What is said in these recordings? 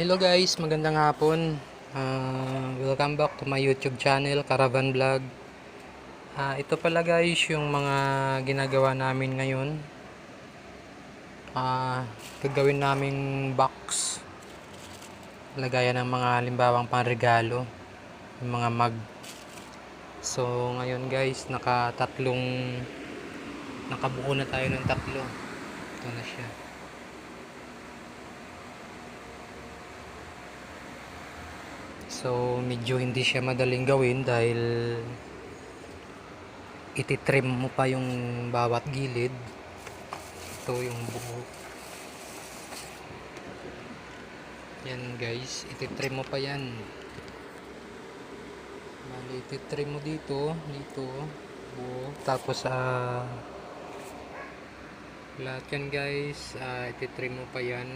hello guys, magandang hapon. Ah, welcome back to my YouTube channel, Caravan Vlog. Ah, ito pala guys yung mga ginagawa namin ngayon. Ah, gagawin naming box. Lagayan ng mga limbawang panregalo, yung mga mug. So ngayon guys, nakatatlong nakabuo na tayo ng tatlo. Ito na siya. So, medyo hindi siya madaling gawin dahil ititrim mo pa yung bawat gilid. Ito yung buo. Yan guys, ititrim mo pa yan. Bali, ititrim mo dito, dito, buo. Tapos, ah, lahat yan guys, ah, ititrim mo pa yan.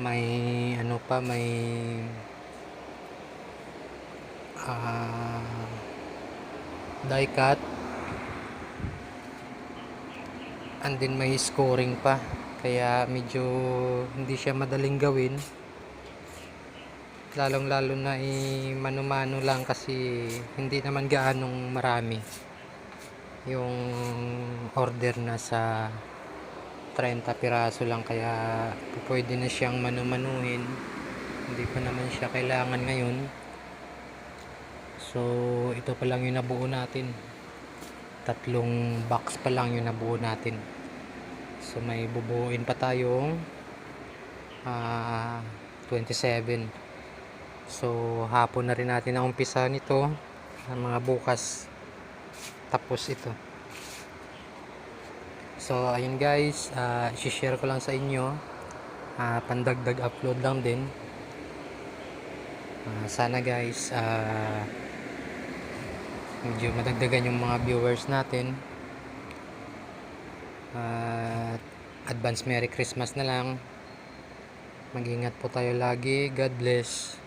May, ano pa, may ah die cut and then may scoring pa. Kaya medyo hindi siya madaling gawin. Lalong lalo na i mano-mano lang kasi hindi naman gaanong marami yung order na sa 30 piraso lang. Kaya pwede na siyang mano-manuhin. Hindi pa naman siya kailangan ngayon So, ito pa lang yung nabuo natin. Tatlong box pa lang yung nabuo natin. So, may bubuuin pa tayong ah 27. So, hapon na rin natin ang umpisa nito. Ang mga bukas. Tapos ito. So, ayun guys. Uh, share ko lang sa inyo. Ah, pandagdag upload lang din. Ah, sana guys, ah medyo madagdagan yung mga viewers natin. At advance Merry Christmas na lang. Mag-ingat po tayo lagi. God bless